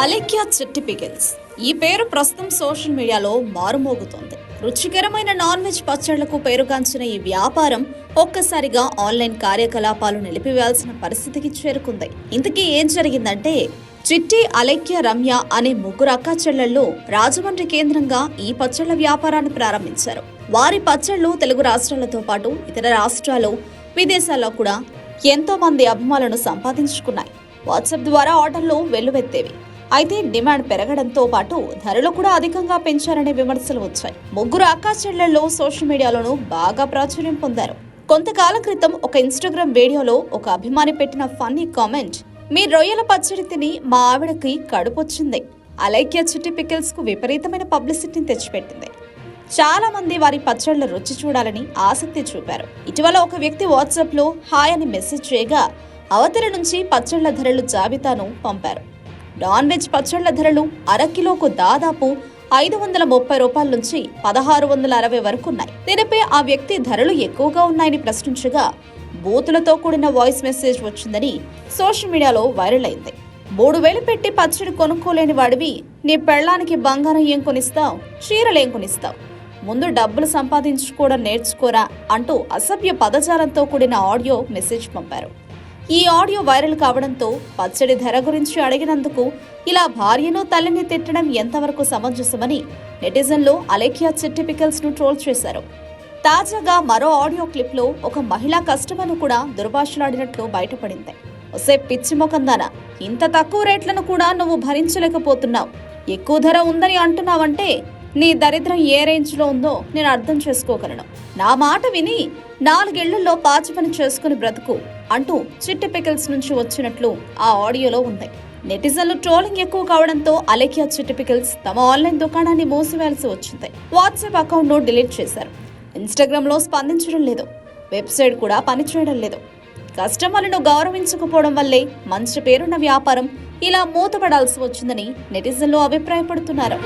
అలెక్యా చిట్టి పికిల్స్ ఈ పేరు ప్రస్తుతం సోషల్ మీడియాలో మారుమోగుతోంది. రుచికరమైన నాన్ వెజ్ పచ్చళ్ళకు పేరుగాంచిన ఈ వ్యాపారం ఒక్కసారిగా ఆన్లైన్ కార్యకలాపాలు నిలిపివేయాల్సిన పరిస్థితికి చేరుకుంది. ఇంతకీ ఏం జరిగిందంటే చిట్టి అలెక్య రమ్య అనే ముగ్గురు అక్కా చెల్లెళ్ళు రాజమండ్రి కేంద్రంగా ఈ పచ్చళ్ళ వ్యాపారాన్ని ప్రారంభించారు. వారి పచ్చళ్ళు తెలుగు రాష్ట్రాలతో పాటు ఇతర రాష్ట్రాలు విదేశాల్లో కూడా ఎంతో మంది అభిమానులను సంపాదించుకున్నాయి. వాట్సాప్ ద్వారా ఆర్డర్లు వెల్లువెత్తేవి. అయితే డిమాండ్ పెరగడంతో పాటు ధరలు కూడా అధికంగా పెంచారనే విమర్శలు వచ్చాయి. ముగ్గురు అక్కా చెల్లెళ్ళు సోషల్ మీడియాలోనూ బాగా ప్రాచుర్యం పొందారు. కొంతకాలం క్రితం ఒక ఇన్స్టాగ్రామ్ వీడియోలో ఒక అభిమాని పెట్టిన ఫన్నీ కామెంట్ మీ రొయ్యల పచ్చడి తిని మా ఆవిడకి కడుపొచ్చింది అలైక్య చిట్టి పికిల్స్కు విపరీతమైన పబ్లిసిటీని తెచ్చిపెట్టింది. చాలా మంది వారి పచ్చళ్ళ రుచి చూడాలని ఆసక్తి చూపారు. ఇటీవల ఒక వ్యక్తి వాట్సాప్లో హాయ్ అని మెసేజ్ చేయగా అవతల నుంచి పచ్చళ్ళ ధరలు జాబితాను పంపారు. నాన్ వెజ్ పచ్చళ్ళ ధరలు అరకిలోకు దాదాపు ఐదు వందల ముప్పై రూపాయల నుంచి పదహారు వందల అరవై వరకు ఉన్నాయి. దీనిపై ఆ వ్యక్తి ధరలు ఎక్కువగా ఉన్నాయని ప్రశ్నించగా బూతులతో కూడిన వాయిస్ మెసేజ్ వచ్చిందని సోషల్ మీడియాలో వైరల్ అయింది. మూడు వేలు పెట్టి పచ్చడి కొనుక్కోలేని వాడివి నీ పెళ్ళానికి బంగారం ఏం కొనిస్తావు చీరలు ఏం కొనిస్తావు ముందు డబ్బులు సంపాదించుకోవడం నేర్చుకోరా అంటూ అసభ్య పదజాలంతో కూడిన ఆడియో మెసేజ్ పంపారు. ఈ ఆడియో వైరల్ కావడంతో పచ్చడి ధర గురించి అడిగినందుకు ఇలా భార్యను తల్లిని తిట్టడం ఎంతవరకు సమంజసమని నెటిజన్లు అలేఖ్యా చిట్టి పికల్స్ను ట్రోల్ చేశారు. తాజాగా మరో ఆడియో క్లిప్లో ఒక మహిళా కస్టమర్ను కూడా దుర్భాషలాడినట్లు బయటపడింది. ఒసే పిచ్చి మొకందానా ఇంత తక్కువ రేట్లను కూడా నువ్వు భరించలేకపోతున్నావు. ఎక్కువ ధర ఉందని అంటున్నావంటే నీ దరిద్రం ఏ రేంజ్లో ఉందో నేను అర్థం చేసుకోగలను. నా మాట విని నాలుగేళ్ళలో పాచి పని చేసుకుని బ్రతుకు అంటూ చిట్టి పికిల్స్ నుంచి వచ్చినట్లు ఆ ఆడియోలో ఉంది. నెటిజన్లు ట్రోలింగ్ ఎక్కువ కావడంతో అలెకియా చిట్టి పికిల్స్ తమ ఆన్లైన్ దుకాణాన్ని మూసివేయాల్సి వచ్చింది. వాట్సాప్ అకౌంట్ను డిలీట్ చేశారు. ఇన్స్టాగ్రామ్లో స్పందించడం లేదు. వెబ్సైట్ కూడా పనిచేయడం లేదు. కస్టమర్లను గౌరవించకపోవడం వల్లే మంచి పేరున్న వ్యాపారం ఇలా మూతపడాల్సి వచ్చిందని నెటిజన్లు అభిప్రాయపడుతున్నారు.